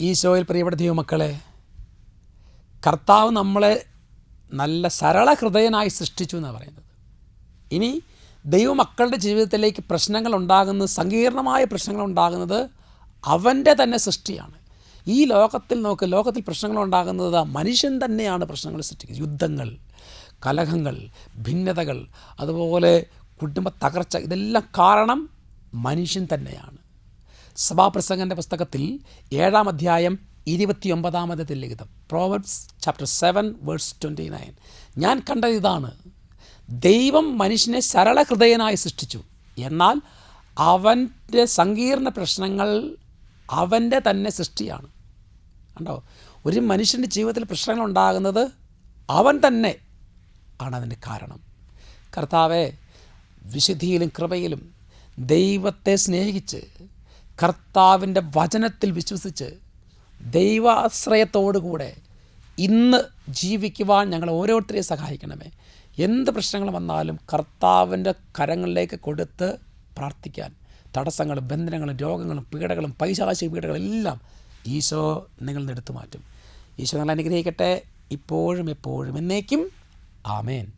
ഈശോയിൽ പ്രിയപ്പെട്ട ദൈവമക്കളെ കർത്താവ് നമ്മളെ നല്ല സരള ഹൃദയനായി സൃഷ്ടിച്ചു എന്നാണ് പറയുന്നത്. ഇനി ദൈവമക്കളുടെ ജീവിതത്തിലേക്ക് പ്രശ്നങ്ങൾ ഉണ്ടാകുന്നത് സങ്കീർണമായ പ്രശ്നങ്ങൾ ഉണ്ടാകുന്നത് അവന്റെ തന്നെ സൃഷ്ടിയാണ്. ഈ ലോകത്തിൽ നോക്ക് ലോകത്തിൽ പ്രശ്നങ്ങൾ ഉണ്ടാകുന്നത് മനുഷ്യൻ തന്നെയാണ് പ്രശ്നങ്ങൾ സൃഷ്ടിക്കുന്നത്. യുദ്ധങ്ങൾ കലഹങ്ങൾ ഭിന്നതകൾ അതുപോലെ കുടുംബ തകർച്ച ഇതെല്ലാം കാരണം മനുഷ്യൻ തന്നെയാണ്. സഭാപ്രസംഗന്റെ പുസ്തകത്തിൽ ഏഴാം അധ്യായം ഇരുപത്തിയൊമ്പതാമത്തെ ലിഖിതം. Proverbs chapter seven verse twenty nine ഞാൻ കണ്ടത് ഇതാണ്. ദൈവം മനുഷ്യനെ സരളഹൃദയനായി സൃഷ്ടിച്ചു. എന്നാൽ അവന്റെ സങ്കീർണ പ്രശ്നങ്ങൾ അവന്റെ തന്നെ സൃഷ്ടിയാണ്. കണ്ടോ? ഒരു മനുഷ്യന്റെ ജീവിതത്തിൽ പ്രശ്നങ്ങൾ ഉണ്ടാകുന്നത് അവൻ തന്നെ ആണ് അതിന്റെ കാരണം. കർത്താവെ വിശുദ്ധിയിലും കൃപയിലും ദൈവത്തെ സ്നേഹിച്ച് കർത്താവിന്റെ വചനത്തിൽ വിശ്വസിച്ച് ദൈവാശ്രയത്തോടുകൂടെ ഇന്ന് ജീവിക്കുവാൻ ഞങ്ങൾ ഓരോരുത്തരെയും സഹായിക്കണമേ. എന്ത് പ്രശ്നങ്ങൾ വന്നാലും കർത്താവിന്റെ കരങ്ങളിലേക്ക് കൊടുത്ത് പ്രാർത്ഥിക്കാൻ. തടസ്സങ്ങളും ബന്ധനങ്ങളും രോഗങ്ങളും പീഡകളും പൈശാചിക പീഡകളും എല്ലാം ഈശോ നിങ്ങൾ എടുത്തു മാറ്റും. ഈശോ നിങ്ങൾ അനുഗ്രഹിക്കട്ടെ. ഇപ്പോഴും എപ്പോഴും എന്നേക്കും. ആമേൻ.